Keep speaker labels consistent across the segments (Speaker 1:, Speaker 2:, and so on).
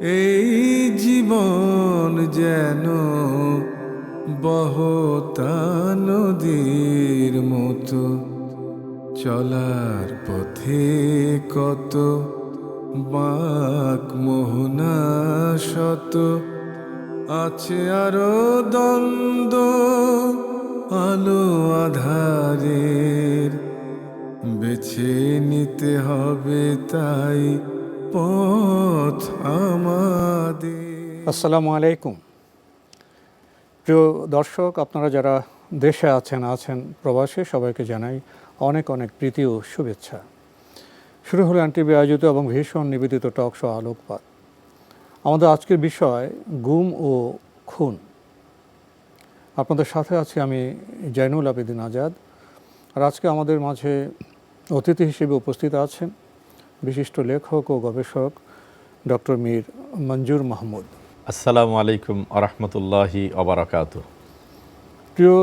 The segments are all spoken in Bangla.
Speaker 1: এই জীবন যেন বহতা নদীর মতো, চলার পথে কত বাক মোহনা শত, আছে আরও দ্বন্দ্ব আলো আধারের, বেছে নিতে হবে তাই পথ আমাদের।
Speaker 2: আসসালামু আলাইকুম। প্রিয় দর্শক, আপনারা যারা দেশে আছেন আছেন প্রবাসে, সবাইকে জানাই অনেক অনেক প্রীতি ও শুভেচ্ছা। শুরু হলো এনটিভি আয়োজিত এবং ভীষণ নিবেদিত টক শো আলোকপাত। আমাদের আজকের বিষয় গুম ও খুন। আপনাদের সাথে আছি আমি জৈনুল আবেদিন আজাদ। আর আজকে আমাদের মাঝে অতিথি হিসেবে উপস্থিত আছেন বিশিষ্ট লেখক ও গবেষক ডক্টর মীর মঞ্জুর মাহমুদ।
Speaker 3: আসসালামু আলাইকুম আরহামতুল্লাহি অবরাকাত
Speaker 2: প্রিয়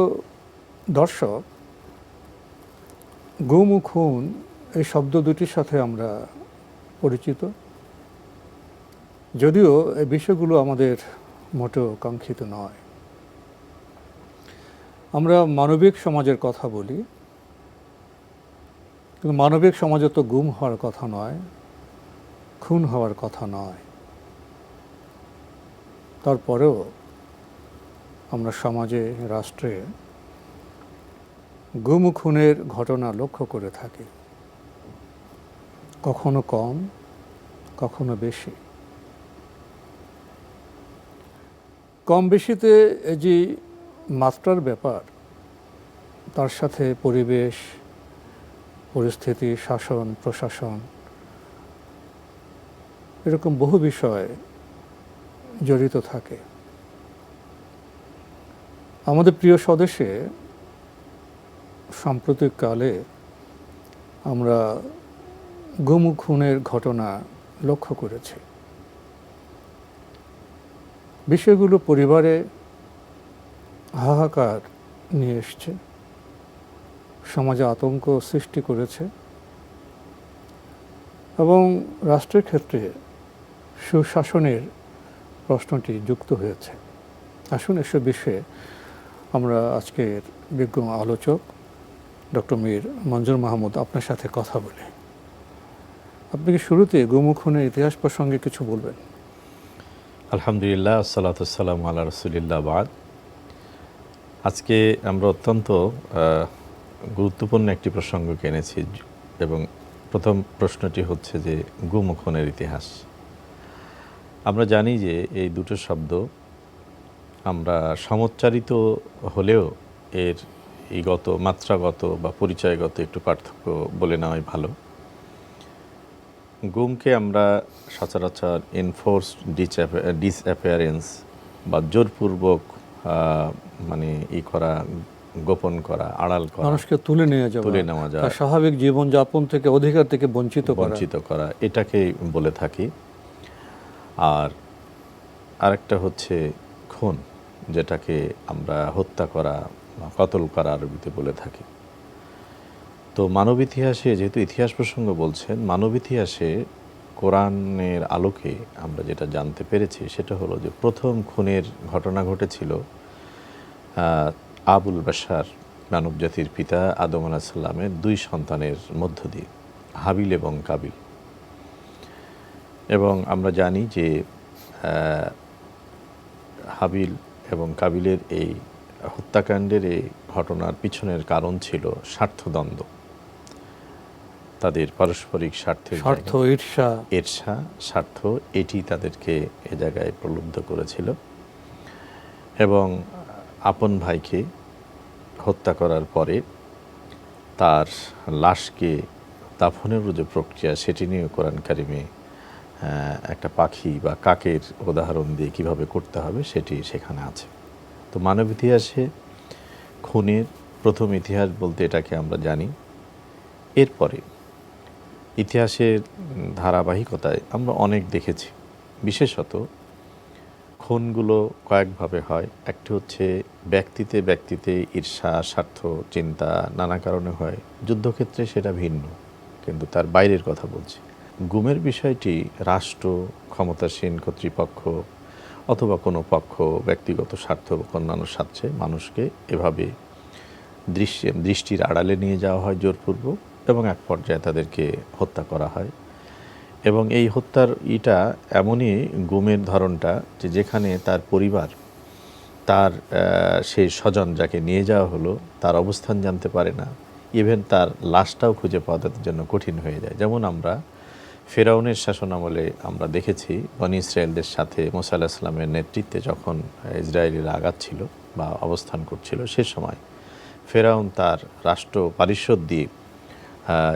Speaker 2: দর্শক গুম ও খুন এই শব্দ দুটির সাথে আমরা পরিচিত। যদিও এই বিষয়গুলো আমাদের মোটেও কাঙ্ক্ষিত নয়। আমরা মানবিক সমাজের কথা বলি কিন্তু মানবিক সমাজে তো গুম হওয়ার কথা নয়, খুন হওয়ার কথা নয়। তারপরেও আমরা সমাজে, রাষ্ট্রে গুম খুনের ঘটনা লক্ষ্য করে থাকি। কখনো কম, কখনো বেশি। কম বেশিতে যে মাত্রার ব্যাপার, তার সাথে পরিবেশ পরিস্থিতি, শাসন, প্রশাসন, এরকম বহু বিষয় জড়িত থাকে। আমাদের প্রিয় স্বদেশে সাম্প্রতিককালে আমরা গুম খুনের ঘটনা লক্ষ্য করেছি। বিষয়গুলো পরিবারে হাহাকার নিয়ে এসছে। সমাজে আতঙ্ক সৃষ্টি করেছে এবং রাষ্ট্রের ক্ষেত্রে সুশাসনের প্রশ্নটি যুক্ত হয়েছে। আসুন এসব বিষয়ে আমরা আজকের বিজ্ঞ আলোচক ডক্টর মীর মঞ্জুর মাহমুদ আপনার সাথে কথা বলি। আপনি কি শুরুতে গোমুখনের ইতিহাস প্রসঙ্গে কিছু বলবেন?
Speaker 3: আলহামদুলিল্লাহ সালাতাম আল্লাহ রসুলিল্লাহ বাদ। আজকে আমরা অত্যন্ত গুরুত্বপূর্ণ একটি প্রসঙ্গকে এনেছি এবং প্রথম প্রশ্নটি হচ্ছে যে গুমুখনের ইতিহাস। আমরা জানি যে এই দুটো শব্দ আমরা সমচ্চারিত হলেও এর এই গত, মাত্রাগত বা পরিচয়গত একটু পার্থক্য বলে নেওয়াই ভালো। গুমকে আমরা সচরাচর এনফোর্স ডিসঅ্যাপিয়ারেন্স বা জোরপূর্বক মানে ই করা গোপন করা আড়াল করা
Speaker 2: মানুষকে তুলে নিয়ে যাওয়া
Speaker 3: তুলে নেওয়া যায়।
Speaker 2: তার স্বাভাবিক জীবনযাপন থেকে অধিকার থেকে বঞ্চিত করা
Speaker 3: বঞ্চিত করা এটাকেই বলে থাকি আর আরেকটা হচ্ছে খুন যেটাকে আমরা হত্যা করা কতল করা আরবিতে বলে থাকি তো মানব ইতিহাসে যেহেতু ইতিহাস প্রসঙ্গ বলছেন মানব ইতিহাসে কোরআনের আলোকে আমরা যেটা জানতে পেরেছি সেটা হলো যে প্রথম খুনের ঘটনা ঘটেছিল আবুল বাশার মানব জাতির পিতা আদম আলাহিসাল্লামের দুই সন্তানের মধ্য দিয়ে হাবিল এবং কাবিল। এবং আমরা জানি যে হাবিল এবং কাবিলের এই হত্যাকাণ্ডের এই ঘটনার পিছনের কারণ ছিল স্বার্থদ্বন্দ্ব। তাদের পারস্পরিক স্বার্থের
Speaker 2: স্বার্থ ঈর্ষা।
Speaker 3: ঈর্ষা স্বার্থ এটি তাদেরকে এ জায়গায় প্রলুব্ধ করেছিল। এবং আপন ভাইকে হত্যা করার পরে তার লাশকে দাফনের যে প্রক্রিয়া, সেটি নিয়ে কোরআন কারিমে একটা পাখি বা কাকের উদাহরণ দিয়ে কীভাবে করতে হবে সেটি সেখানে আছে। তো মানব ইতিহাসে খুনের প্রথম ইতিহাস বলতে এটাকে আমরা জানি। এরপরে ইতিহাসের ধারাবাহিকতায় আমরা অনেক দেখেছি। বিশেষত খুনগুলো কয়েকভাবে হয়। একটি হচ্ছে ব্যক্তিতে ব্যক্তিতে ঈর্ষা, স্বার্থ, চিন্তা নানা কারণে হয়। যুদ্ধক্ষেত্রে সেটা ভিন্ন, কিন্তু তার বাইরের কথা বলছি। গুমের বিষয়টি রাষ্ট্র, ক্ষমতাসীন কর্তৃপক্ষ অথবা কোনো পক্ষ, ব্যক্তিগত স্বার্থ অন্যান্য স্বার্থে মানুষকে এভাবে দৃশ্যে, দৃষ্টির আড়ালে নিয়ে যাওয়া হয় জোরপূর্বক এবং এক পর্যায়ে তাদেরকে হত্যা করা হয়। এবং এই হত্যার ইটা এমনই গুমের ধরনটা যে যেখানে তার পরিবার, তার সেই স্বজন যাকে নিয়ে যাওয়া হলো, তার অবস্থান জানতে পারে না। ইভেন তার লাশটাও খুঁজে পাওয়া তাদের জন্য কঠিন হয়ে যায়। যেমন আমরা ফেরাউনের শাসনামলে আমরা দেখেছি, বনি ইসরায়েলদের সাথে মোসা আলাহ ইসলামের নেতৃত্বে যখন ইসরায়েলিরা আগাচ্ছিল বা অবস্থান করছিল, সে সময় ফেরাউন তার রাষ্ট্র পারিষদ দিয়ে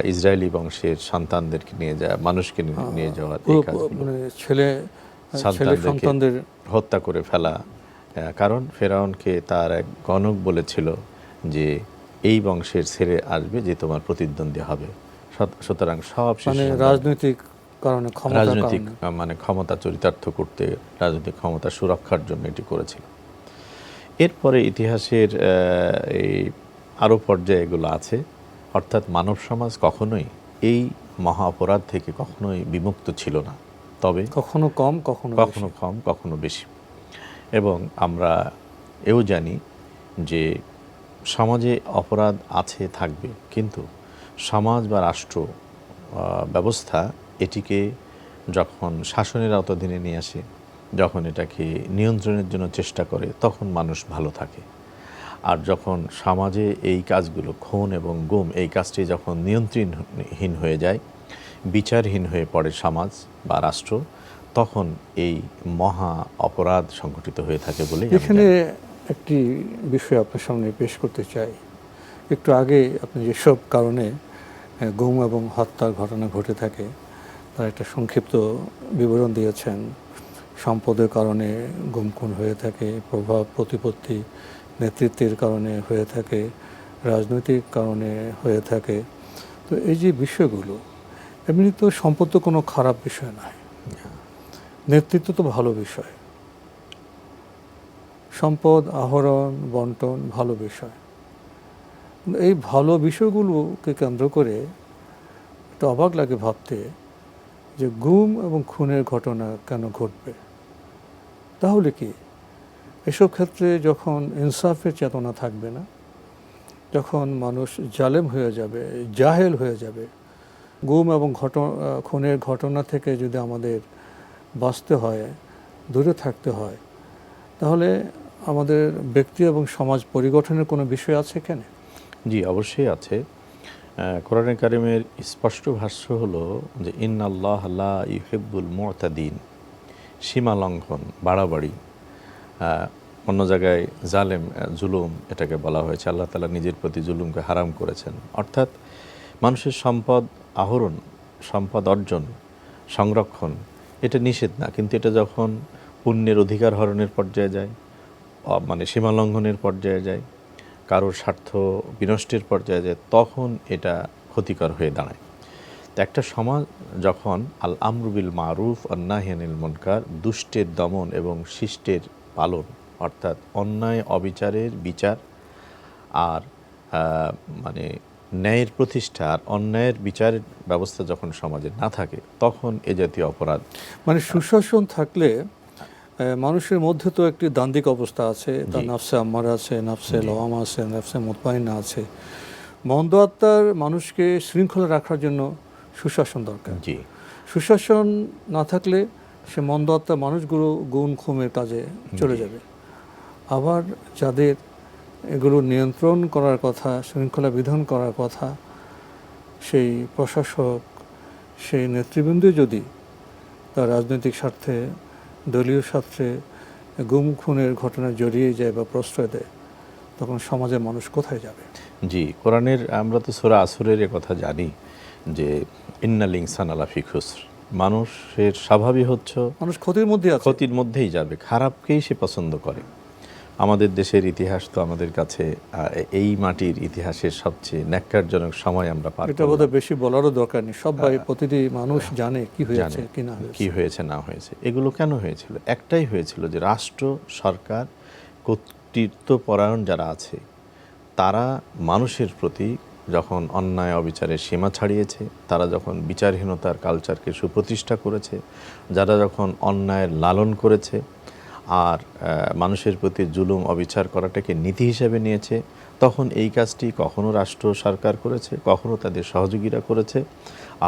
Speaker 3: ইসরায়েলি বংশের সন্তানদেরকে নিয়ে যাওয়া মানুষকে নিয়ে- নিয়ে
Speaker 2: পুরো মানে ছেলে সন্তানদের
Speaker 3: হত্যা করে ফেলা কারণ ফেরাউনকে তার এক গণক বলেছিল যে এই বংশের ছেড়ে আসবে যে তোমার প্রতিদ্বন্দ্বী হবে। সুতরাং সব
Speaker 2: মানে রাজনৈতিক কারণে
Speaker 3: রাজনৈতিক মানে ক্ষমতা চরিতার্থ করতে রাজনৈতিক ক্ষমতা সুরক্ষার জন্য এটি করেছিল। এরপরে ইতিহাসের এই আরও পর্যায়ে এগুলো আছে। অর্থাৎ মানব সমাজ কখনোই এই মহা অপরাধ থেকে কখনোই বিমুক্ত ছিল না। তবে
Speaker 2: কখনো কম কখনো
Speaker 3: কখনো কম কখনো বেশি। এবং আমরা এও জানি যে সমাজে অপরাধ আছে থাকবে। কিন্তু সমাজ বা রাষ্ট্র ব্যবস্থা এটিকে যখন শাসনের আওতাধীনে নিয়ে আসে যখন এটাকে নিয়ন্ত্রণের জন্য চেষ্টা করে তখন মানুষ ভালো থাকে। আর যখন সমাজে এই কাজগুলো খুন এবং গুম, এই কাজটি যখন নিয়ন্ত্রণহীন হয়ে যায়, বিচারহীন হয়ে পড়ে সমাজ বা রাষ্ট্র, তখন এই মহা অপরাধ সংঘটিত হয়ে থাকে বলে
Speaker 2: এখানে একটি বিষয় আপনার সামনে পেশ করতে চাই। একটু আগে আপনি যেসব কারণে গুম এবং হত্যার ঘটনা ঘটে থাকে, তার একটা সংক্ষিপ্ত বিবরণ দিয়েছেন। সম্পদের কারণে গুম খুন হয়ে থাকে, প্রভাব, প্রতিপত্তি নেতৃত্বের কারণে হয়ে থাকে, রাজনৈতিক কারণে হয়ে থাকে। তো এই যে বিষয়গুলো, এমনি তো সম্পদ তো কোনো খারাপ বিষয় নয়। নেতৃত্ব তো ভালো বিষয়। সম্পদ, আহরণ, বন্টন ভালো বিষয়। এই ভালো বিষয়গুলোকে কেন্দ্র করে একটু অবাক লাগে ভাবতে যে গুম এবং খুনের ঘটনা কেন ঘটবে? তাহলে কি? এসব ক্ষেত্রে যখন ইনসাফের চেতনা থাকবে না, যখন মানুষ জালেম হয়ে যাবে, জাহেল হয়ে যাবে, গুম এবং ঘটনা, খুনের ঘটনা থেকে যদি আমাদের বাঁচতে হয়, দূরে থাকতে হয়, তাহলে আমাদের ব্যক্তি এবং সমাজ পরিগঠনের কোনো বিষয় আছে এখানে?
Speaker 3: জি, অবশ্যই আছে। কোরআনে কারিমের স্পষ্ট ভাষ্য হলো যে ইন আল্লাহ লা ইউহিব্বুল মুতাদিন। সীমা লঙ্ঘন, বাড়াবাড়ি। অন্য জায়গায় জালেম জুলুম এটাকে বলা হয়েছে। আল্লাহ তালা নিজের প্রতি জুলুমকে হারাম করেছেন। অর্থাৎ মানুষের সম্পদ আহরণ, সম্পদ অর্জন, সংরক্ষণ, এটা নিষেধ না। কিন্তু এটা যখন পুণ্যের অধিকার হরণের পর্যায়ে যায় মানে সীমা লঙ্ঘনের পর্যায়ে যায়, কারোর স্বার্থ বিনষ্টের পর্যায়ে যায়, তখন এটা ক্ষতিকর হয়ে দাঁড়ায়। তো একটা সমাজ যখন আল আমরুবিল মারুফ অন্যাহিয়ানিল মনকার দুষ্টের দমন এবং শিষ্টের পালন অর্থাৎ অন্যায় অবিচারের বিচার আর মানে ন্যায়ের প্রতিষ্ঠা আর অন্যায়ের বিচারের ব্যবস্থা যখন সমাজে না থাকে তখন এ জাতীয় অপরাধ
Speaker 2: মানে সুশাসন থাকলে মানুষের মধ্যে তো একটি দান্দিক অবস্থা আছে। তার নাফসে আম্মার আছে নাফসে লওয়াম আছে নাফসে মোতমাইনা আছে। মন্দ আত্মার মানুষকে শৃঙ্খলা রাখার জন্য সুশাসন দরকার।
Speaker 3: জি।
Speaker 2: সুশাসন না থাকলে সে মন্দ আত্মার মানুষগুলো গুণ খুমের কাজে চলে যাবে। আবার যাদের এগুলো নিয়ন্ত্রণ করার কথা শৃঙ্খলা বিধান করার কথা সেই প্রশাসক সেই নেতৃবৃন্দ যদি তার রাজনৈতিক স্বার্থে দলীয় স্বার্থে গুম খুনের ঘটনা জড়িয়ে যায় বা প্রশ্রয় দেয় তখন সমাজের মানুষ কোথায় যাবে?
Speaker 3: জি কোরআনের আমরা তো সোরা আসরের কথা জানি যে ইন্নাল ইনসান আলা ফিখুসর মানুষের স্বাভাবিক হচ্ছে
Speaker 2: মানুষ ক্ষতির মধ্যে
Speaker 3: ক্ষতির মধ্যেই যাবে খারাপকেই সে পছন্দ করে। আমাদের দেশের ইতিহাস তো আমাদের কাছে এই মাটির ইতিহাসের সবচেয়ে ন্যাক্কারজনক সময় আমরা পার
Speaker 2: এটা বোধহয় বেশি বলারও দরকার নেই। সবাই প্রতিটি মানুষ জানে কি হয়েছে
Speaker 3: জানে
Speaker 2: কি না হয়েছে।
Speaker 3: কি হয়েছে না হয়েছে। এগুলো কেন হয়েছিল? একটাই হয়েছিল যে রাষ্ট্র সরকার কর্তৃত্বপরায়ণ যারা আছে তারা মানুষের প্রতি যখন অন্যায় অবিচারের সীমা ছাড়িয়েছে তারা যখন বিচারহীনতার কালচারকে সুপ্রতিষ্ঠা করেছে যারা যখন অন্যায়ের লালন করেছে আর মানুষের প্রতি জুলুম অবিচার করাটাকে নীতি হিসেবে নিয়েছে তখন এই কাজটি কখনো রাষ্ট্র সরকার করেছে কখনো তাদের সহযোগীরা করেছে।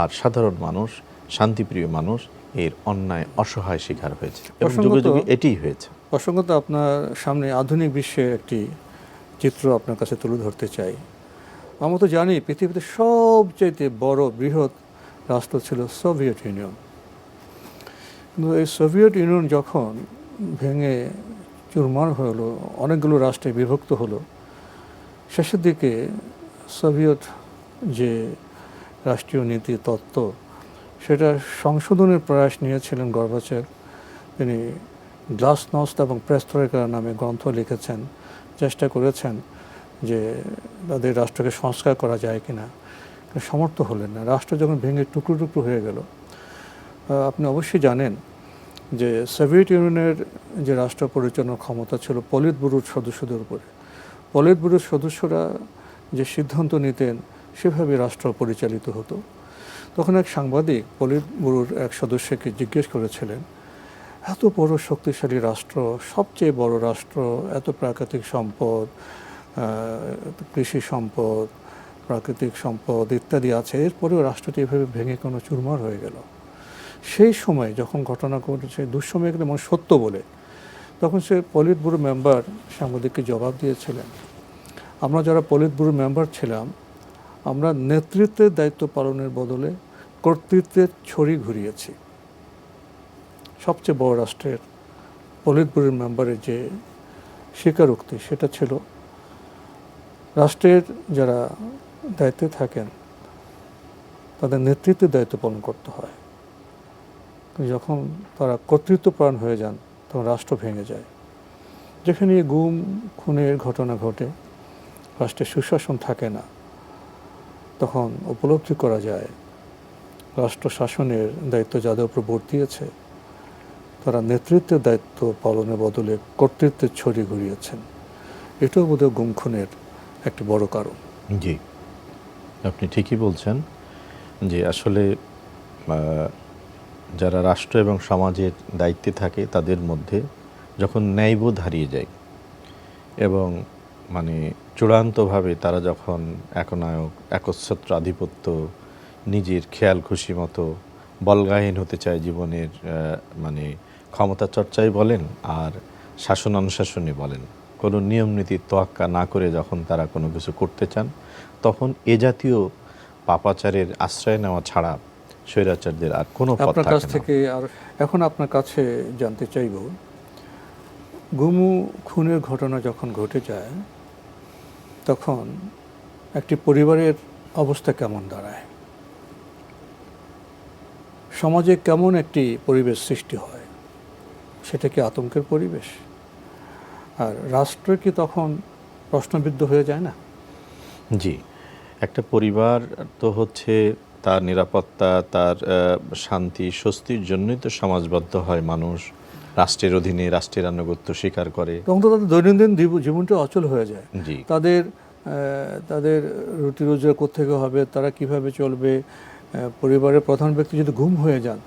Speaker 3: আর সাধারণ মানুষ শান্তিপ্রিয় মানুষ এর অন্যায় অসহায় শিকার হয়েছে। এবং যুগে যুগে এটিই হয়েছে।
Speaker 2: প্রসঙ্গত আপনার সামনে আধুনিক বিশ্বে একটি চিত্র আপনার কাছে তুলে ধরতে চাই। আমরা তো জানি পৃথিবীতে সবচাইতে বড় বৃহৎ রাষ্ট্র ছিল সোভিয়েত ইউনিয়ন। কিন্তু এই সোভিয়েত ইউনিয়ন যখন ভেঙে চুরমার হলো অনেকগুলো রাষ্ট্রে বিভক্ত হলো, শেষের দিকে সোভিয়েত যে রাষ্ট্রীয় নীতি তত্ত্ব, সেটা সংশোধনের প্রয়াস নিয়েছিলেন গর্বাচেভ তিনি গ্লাস গ্লাসনস্ট এবং প্রেস্তরেকা নামে গ্রন্থ লিখেছেন, চেষ্টা করেছেন। যে তাদের রাষ্ট্রকে সংস্কার করা যায় কিনা, সমর্থ হলেন না। রাষ্ট্র যখন ভেঙে টুকরো টুকরো হয়ে গেল আপনি অবশ্যই জানেন যে সোভিয়েত ইউনিয়নের যে রাষ্ট্র পরিচালনার ক্ষমতা ছিল পলিত ব্যুরোর সদস্যদের উপরে। পলিত ব্যুরোর সদস্যরা যে সিদ্ধান্ত নিতেন, সেভাবে রাষ্ট্র পরিচালিত হতো। তখন এক সাংবাদিক পলিত ব্যুরোর এক সদস্যকে জিজ্ঞেস করেছিলেন, এত বড় শক্তিশালী রাষ্ট্র, সবচেয়ে বড় রাষ্ট্র, এত প্রাকৃতিক সম্পদ কৃষি সম্পদ, প্রাকৃতিক সম্পদ ইত্যাদি আছে। এরপরেও রাষ্ট্রটি এভাবে ভেঙে কোনো চুরমার হয়ে গেল। সেই সময় যখন ঘটনা ঘটেছে, দুঃসময় গেলে মানে সত্য বলে, তখন সে পলিট ব্যুরো মেম্বার সাংবাদিককে জবাব দিয়েছিলেন। আমরা যারা পলিট ব্যুরো মেম্বার ছিলাম, আমরা নেতৃত্বের দায়িত্ব পালনের বদলে কর্তৃত্বের ছড়ি ঘুরিয়েছি। সবচেয়ে বড় রাষ্ট্রের পলিট ব্যুরোর মেম্বারের যে স্বীকারোক্তি, সেটা ছিল রাষ্ট্রের যারা দায়িত্বে থাকেন, তাদের নেতৃত্বের দায়িত্ব পালন করতে হয়। যখন তারা কর্তৃত্বপ্রাণ হয়ে যান, তখন রাষ্ট্র ভেঙে যায়। যেখানে গুম, খুনের ঘটনা ঘটে, রাষ্ট্রের সুশাসন থাকে না, তখন উপলব্ধি করা যায়, রাষ্ট্র শাসনের দায়িত্ব যাদের উপর দিয়েছে, তারা নেতৃত্বের দায়িত্ব পালনের বদলে কর্তৃত্বের ছড়ি ঘুরিয়েছেন। এটাও বোধহয় গুম, খুনের একটি বড় কারণ।
Speaker 3: জি। আপনি ঠিকই বলছেন যে আসলে যারা রাষ্ট্র এবং সমাজের দায়িত্বে থাকে তাদের মধ্যে যখন ন্যায়বোধ হারিয়ে যায় এবং মানে চূড়ান্তভাবে তারা যখন একনায়ক, একচ্ছত্র আধিপত্য, নিজের খেয়াল খুশি মতো বলগাহীন হতে চায় জীবনের মানে ক্ষমতা চর্চাই বলেন আর শাসন অনুশাসনে বলেন কোনো নিয়ম নীতির তোয়াক্কা না করে যখন তারা কোনো কিছু করতে চান তখন এ জাতীয় পাপাচারের আশ্রয় নেওয়া ছাড়া স্বৈরাচারদের আর কোনো
Speaker 2: আপনার কাছ
Speaker 3: থেকে
Speaker 2: আর এখন আপনার কাছে জানতে চাইব গুমু খুনের ঘটনা যখন ঘটে যায় তখন একটি পরিবারের অবস্থা কেমন দাঁড়ায়? সমাজে কেমন একটি পরিবেশ সৃষ্টি হয়? সেটা কি আতঙ্কের পরিবেশ? আর রাষ্ট্র কি তখন প্রশ্নবিদ্ধ হয়ে যায় না?
Speaker 3: জি একটা পরিবার তো হচ্ছে তার নিরাপত্তা তার শান্তি স্বস্তির জন্যই তো সমাজবদ্ধ হয় মানুষ। রাষ্ট্রের অধীনে রাষ্ট্রের আনুগত্য স্বীকার করে।
Speaker 2: তখন তো তাদের দৈনন্দিন জীবনটা অচল হয়ে যায়।
Speaker 3: জি।
Speaker 2: তাদের তাদের রুটি রোজগার কোথেকে হবে? তারা কীভাবে চলবে? পরিবারের প্রধান ব্যক্তি যদি ঘুম হয়ে যান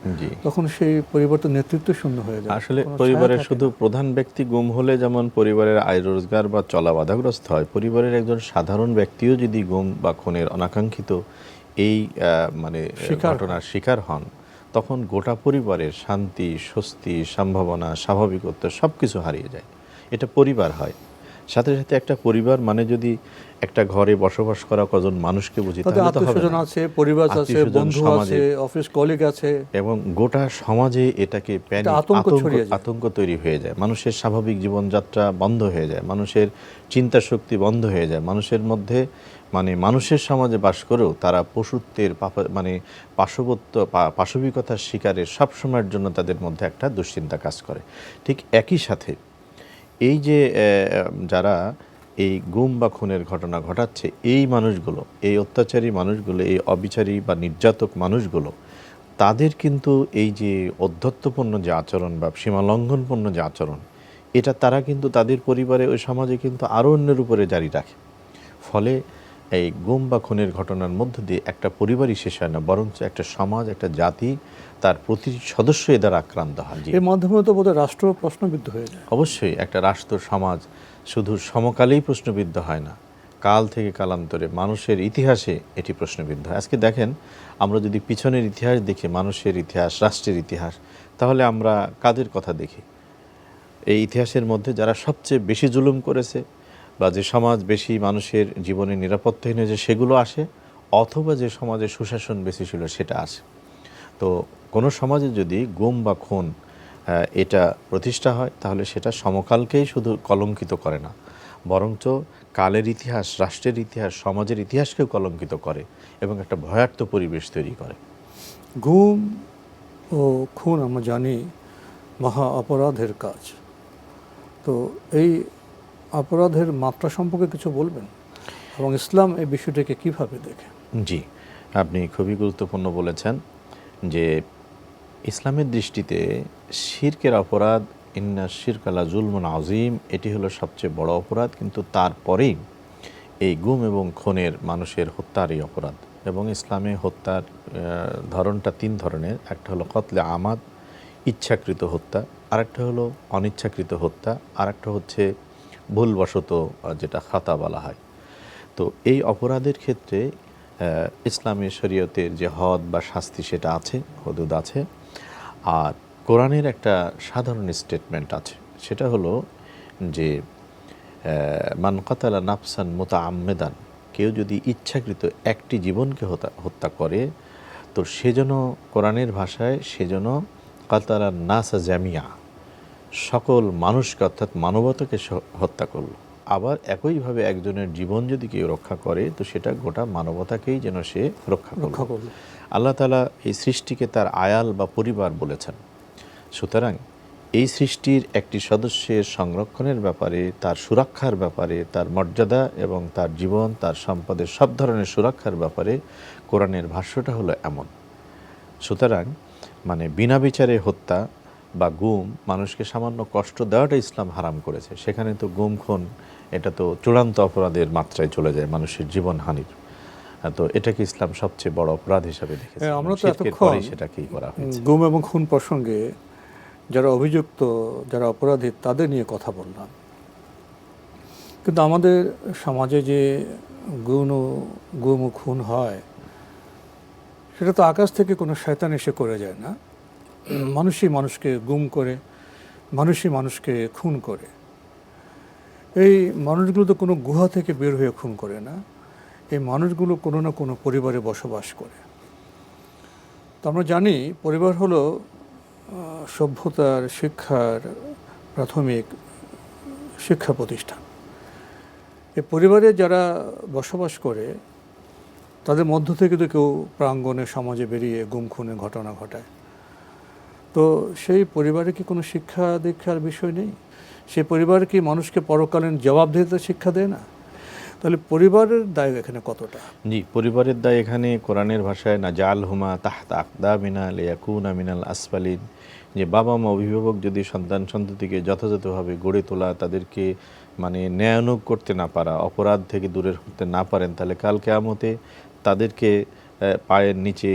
Speaker 2: তখন সেই পরিবার তো নেতৃত্ব শূন্য হয়ে যায়
Speaker 3: আসলে পরিবারের শুধু প্রধান ব্যক্তি গুম হলে যেমন পরিবারের আয় রোজগার বা চলা বাধাগ্রস্ত হয় পরিবারের একজন সাধারণ ব্যক্তিও যদি গুম বা খুনের অনাকাঙ্ক্ষিত এই মানে ঘটনার শিকার হন তখন গোটা পরিবারের শান্তি স্বস্তি সম্ভাবনা স্বাভাবিকত্ব সব কিছু হারিয়ে যায়। এটা পরিবার হয়। সাথে সাথে একটা পরিবার মানে যদি একটা ঘরে বসবাস করা কজন মানুষকে বুঝি তাহলে তো হবে না।
Speaker 2: আছে পরিবার আছে বন্ধু আছে অফিস কলিগ আছে।
Speaker 3: এবং গোটা সমাজে এটাকে প্যানিক
Speaker 2: আতঙ্ক
Speaker 3: তৈরি হয়ে যায়। মানুষের স্বাভাবিক জীবনযাত্রা বন্ধ হয়ে যায়। মানুষের চিন্তা শক্তি বন্ধ হয়ে যায়। মানুষের মধ্যে মানে মানুষের সমাজে বাস করেও তারা পশুত্বের মানে পাশবত্ব পাশবিকতার শিকারের সবসময়ের জন্য তাদের মধ্যে একটা দুশ্চিন্তা কাজ করে। ঠিক একই সাথে এই যে যারা এই গুম বা খুনের ঘটনা ঘটাচ্ছে, এই মানুষগুলো, এই অত্যাচারী মানুষগুলো, এই অবিচারী বা নির্যাতক মানুষগুলো, তাদের কিন্তু এই যে অধ্যত্বপূর্ণ যে আচরণ বা সীমালঙ্ঘনপূর্ণ যে আচরণ, এটা তারা কিন্তু তাদের পরিবারে ওই সমাজে কিন্তু আরও অন্যের উপরে জারি রাখে। ফলে এই গুম বা খুনের ঘটনার মধ্য দিয়ে একটা পরিবারই শেষ হয় না বরঞ্চ একটা সমাজ একটা জাতি তার প্রতিটি সদস্য এ দ্বারা আক্রান্ত হয়।
Speaker 2: এর মাধ্যমে তো বোধহয় রাষ্ট্র প্রশ্নবিদ্ধ হয়ে যায়।
Speaker 3: অবশ্যই একটা রাষ্ট্র সমাজ শুধু সমকালেই প্রশ্নবিদ্ধ হয় না কাল থেকে কালান্তরে মানুষের ইতিহাসে এটি প্রশ্নবিদ্ধ। হয় আজকে দেখেন আমরা যদি পিছনের ইতিহাস দেখি মানুষের ইতিহাস রাষ্ট্রের ইতিহাস তাহলে আমরা কাদের কথা দেখি? এই ইতিহাসের মধ্যে যারা সবচেয়ে বেশি জুলুম করেছে বা যে সমাজ বেশি মানুষের জীবনে নিরাপত্তাহীন হয়েছে সেগুলো আসে, অথবা যে সমাজে সুশাসন বেশি ছিল, সেটা আসে। তো কোনো সমাজে যদি গুম বা খুন এটা প্রতিষ্ঠা হয়, তাহলে সেটা সমকালকেই শুধু কলঙ্কিত করে না, বরঞ্চ কালের ইতিহাস, রাষ্ট্রের ইতিহাস, সমাজের ইতিহাসকেও কলঙ্কিত করে এবং একটা ভয়ার্থ পরিবেশ তৈরি করে।
Speaker 2: গুম ও খুন আমরা জানি মহা অপরাধের কাজ। তো এই অপরাধের মাত্রা সম্পর্কে কিছু বলবেন? এবং ইসলাম এই বিষয়টাকে কীভাবে দেখে?
Speaker 3: জি, আপনি খুবই গুরুত্বপূর্ণ বলেছেন যে ইসলামের দৃষ্টিতে শিরকের অপরাধ, ইন্না শিরকালা জুলমুন আজিম এটি হলো সবচেয়ে বড় অপরাধ, কিন্তু তারপরেই এই গুম এবং খুনের মানুষের হত্যার এই অপরাধ। এবং ইসলামে হত্যার ধরনটা তিন ধরনের, একটা হলো কতলে আমাদ, ইচ্ছাকৃত হত্যা, আরেকটা হলো অনিচ্ছাকৃত হত্যা, আরেকটা হচ্ছে ভুলবশত যেটা খাতা বলা হয়। তো এই অপরাধের ক্ষেত্রে ইসলামী শরীয়তের যে হদ বা শাস্তি সেটা আছে, হদুদ আছে, আর কোরআনের একটা সাধারণ স্টেটমেন্ট আছে। সেটা হলো যে মান কাতালা নাফসান মোতা আম্মেদান কেউ যদি ইচ্ছাকৃত একটি জীবনকে হত্যা হত্যা করে, তো সেজন্য কোরআনের ভাষায় সেজন্য কাতালা নাসা জামিয়া সকল মানুষকে অর্থাৎ মানবতাকে হত্যা করল। আবার একইভাবে একজনের জীবন যদি কেউ রক্ষা করে তো সেটা গোটা মানবতাকেই যেন সে রক্ষা করল। আল্লাহ তালা এই সৃষ্টিকে তার আয়াল বা পরিবার বলেছেন। সুতরাং এই সৃষ্টির একটি সদস্যের সংরক্ষণের ব্যাপারে তার সুরক্ষার ব্যাপারে তার মর্যাদা এবং তার জীবন তার সম্পদের সব ধরনের সুরক্ষার ব্যাপারে কোরআনের ভাষ্যটা হলো এমন। সুতরাং মানে বিনা বিচারে হত্যা বা গুম মানুষকে সামান্য কষ্ট দেওয়াটা ইসলাম হারাম করেছে। সেখানে তো গুম খুন এটা তো চূড়ান্ত অপরাধের মাত্রায় চলে যায় মানুষের জীবন হানির। তো এটাকে ইসলাম সবচেয়ে বড় অপরাধ হিসাবে দেখেছে।
Speaker 2: হ্যাঁ, আমরা তো এতক্ষণ
Speaker 3: পরেই সেটাকেই করা হয়েছে।
Speaker 2: গুম এবং খুন প্রসঙ্গে যারা অভিযুক্ত যারা অপরাধী তাদের নিয়ে কথা বললাম। কিন্তু আমাদের সমাজে যে গুণ ও গুম ও খুন হয় সেটা তো আকাশ থেকে কোনো শয়তান এসে করে যায় না। মানুষই মানুষকে গুম করে, মানুষই মানুষকে খুন করে। এই মানুষগুলো তো কোনো গুহা থেকে বের হয়ে খুন করে না। এই মানুষগুলো কোনো না কোনো পরিবারে বসবাস করে। তো আমরা জানি পরিবার হলো সভ্যতার শিক্ষার প্রাথমিক শিক্ষা প্রতিষ্ঠান। এই পরিবারে যারা বসবাস করে, তাদের মধ্য থেকে তো কেউ প্রাঙ্গণে, সমাজে বেরিয়ে গুম খুনের ঘটনা ঘটায়। তো সেই পরিবারে কি কোনো শিক্ষা দীক্ষার বিষয় নেই? সেই পরিবার কি মানুষকে পরকালীন জবাবদিহিতা শিক্ষা দেয় না? তাহলে পরিবারের দায় এখানে কতটা?
Speaker 3: জি, পরিবারের দায় এখানে কোরআনের ভাষায় না জাল হুমা তাহতা আকদা মিনাল ইয়াকুনা আমিনাল আসফালিন। যে বাবা মা অভিভাবক যদি সন্তান সন্ততিকে যথাযথভাবে গড়ে তোলা, তাদেরকে মানে ন্যায়ানুগ করতে না পারা, অপরাধ থেকে দূরে হতে না পারেন, তাহলে কাল কেয়ামতে তাদেরকে পায়ের নিচে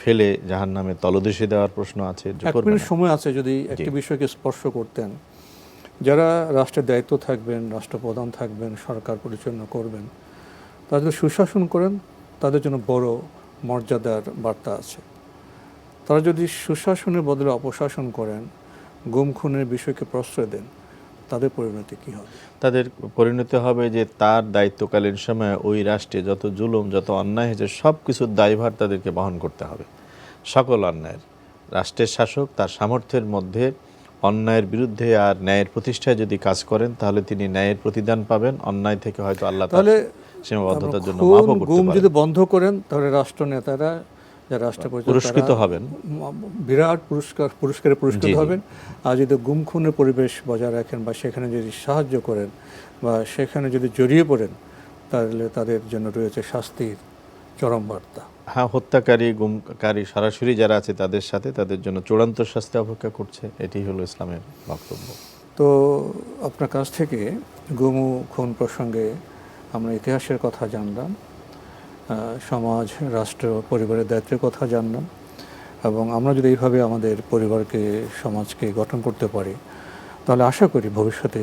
Speaker 3: ফেলে জাহান নামে তলদেশে দেওয়ার প্রশ্ন আছে।
Speaker 2: সময় আছে যদি একটি বিষয়কে স্পর্শ করতেন। যারা রাষ্ট্রের দায়িত্ব থাকবেন রাষ্ট্রপ্রধান থাকবেন সরকার পরিচালনা করবেন তারা যদি সুশাসন করেন তাদের জন্য বড় মর্যাদার বার্তা আছে। তারা যদি সুশাসনের বদলে অপশাসন করেন গুম খুনের বিষয়কে প্রশ্রয় দেন তাদের পরিণতি কী হবে?
Speaker 3: তাদের পরিণতি হবে যে তার দায়িত্বকালীন সময়ে ওই রাষ্ট্রে যত জুলুম যত অন্যায় হয়েছে সব কিছুর দায়ভার তাদেরকে বহন করতে হবে। সকল অন্যায়ের। রাষ্ট্রের শাসক তার সামর্থ্যের মধ্যে অন্যায়ের বিরুদ্ধে আর ন্যায়ের প্রতিষ্ঠায় যদি কাজ করেন তাহলে তিনি ন্যায়ের প্রতিদান পাবেন। অন্যায় থেকে হয়তো আল্লাহ
Speaker 2: তাহলে
Speaker 3: সীমাবদ্ধতার জন্য
Speaker 2: যদি বন্ধ করেন তাহলে রাষ্ট্র নেতারা যারা রাষ্ট্র
Speaker 3: পুরস্কৃত হবেন।
Speaker 2: বিরাট পুরস্কার পুরস্কারে পুরস্কৃত। হবেন। আর যদি গুম খুনের পরিবেশ বজায় রাখেন বা সেখানে যদি সাহায্য করেন বা সেখানে যদি জড়িয়ে পড়েন তাহলে তাদের জন্য রয়েছে শাস্তির চরম বার্তা।
Speaker 3: হ্যাঁ হত্যাকারী গুমকারী সরাসরি যারা আছে তাদের সাথে তাদের জন্য চূড়ান্ত শাস্তি অপেক্ষা করছে এটি হলো ইসলামের বক্তব্য।
Speaker 2: তো আপনার কাছ থেকে গুম খুন প্রসঙ্গে আমরা ইতিহাসের কথা জানলাম। সমাজ, রাষ্ট্র, পরিবারের দায়িত্বের কথা জানলাম এবং আমরা যদি এইভাবে আমাদের পরিবারকে, সমাজকে গঠন করতে পারি, তাহলে আশা করি ভবিষ্যতে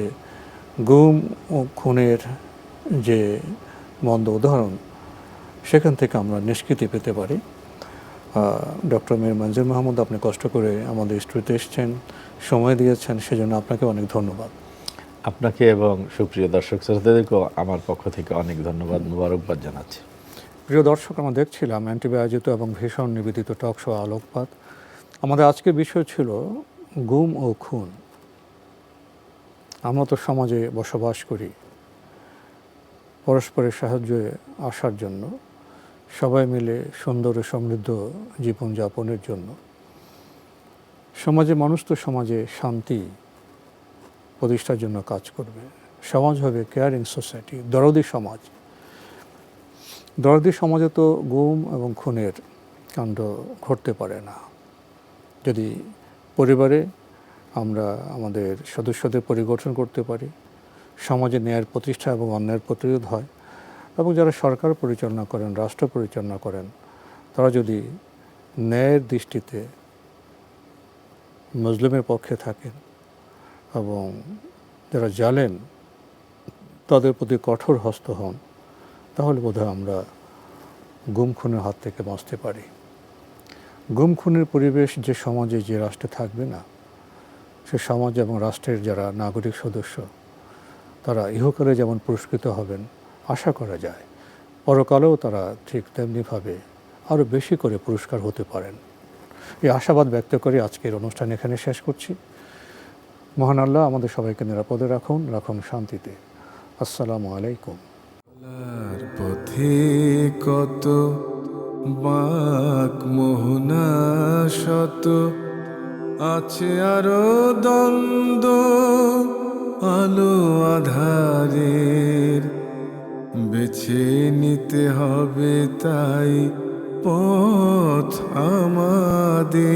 Speaker 2: গুম ও খুনের যে মন্দ উদাহরণ, সেখান থেকে আমরা নিষ্কৃতি পেতে পারি। ডক্টর মীর মঞ্জুর মাহমুদ, আপনি কষ্ট করে আমাদের স্টুডিওতে এসেছেন, সময় দিয়েছেন, সেজন্য আপনাকে অনেক ধন্যবাদ।
Speaker 3: আপনাকে এবং সুপ্রিয় দর্শক শ্রোতাদেরকেও আমার পক্ষ থেকে অনেক ধন্যবাদ, মুবারকবাদ জানাচ্ছি।
Speaker 2: প্রিয় দর্শক, আমরা দেখছিলাম অ্যান্টিবি আয়োজিত এবং ভীষণ নিবেদিত টক শো আলোকপাত। আমাদের আজকের বিষয় ছিল গুম ও খুন। আমরা তো সমাজে বসবাস করি, পরস্পরের সাহায্যে আসার জন্য, সবাই মিলে সুন্দর ও সমৃদ্ধ জীবনযাপনের জন্য। সমাজে মানুষ তো সমাজে শান্তি, প্রতিষ্ঠার জন্য কাজ করবে। সমাজ হবে কেয়ারিং সোসাইটি দরদি সমাজ। দরদি সমাজে তো গুম এবং খুনের কাণ্ড ঘটতে পারে না। যদি পরিবারে আমরা আমাদের সদস্যদের পরিগঠন করতে পারি, সমাজে ন্যায়ের প্রতিষ্ঠা এবং অন্যায়ের প্রতিরোধ হয় এবং যারা সরকার পরিচালনা করেন, রাষ্ট্র পরিচালনা করেন, তারা যদি ন্যায়ের দৃষ্টিতে মুসলিমের পক্ষে থাকেন এবং যারা জালেন, তাদের প্রতি কঠোর হস্ত হন। তাহলে বোধহয় আমরা গুম খুনের হাত থেকে বাঁচতে পারি। গুম খুনের পরিবেশ যে সমাজে, যে রাষ্ট্রে থাকবে না, সে সমাজ এবং রাষ্ট্রের যারা নাগরিক সদস্য, তারা ইহকালে যেমন পুরস্কৃত হবেন, আশা করা যায়, পরকালেও তারা ঠিক তেমনিভাবে আরও বেশি করে পুরস্কার হতে পারেন। এই আশাবাদ ব্যক্ত করে আজকের অনুষ্ঠান এখানে শেষ করছি। মহান আল্লাহ আমাদের সবাইকে নিরাপদে রাখুন রাখুন শান্তিতে। আসসালামু আলাইকুম।
Speaker 1: পথে কত বাক মোহনা শত আছে আরও দ্বন্দ্ব আলো আধারের। বেছে নিতে হবে তাই পথ আমাদের।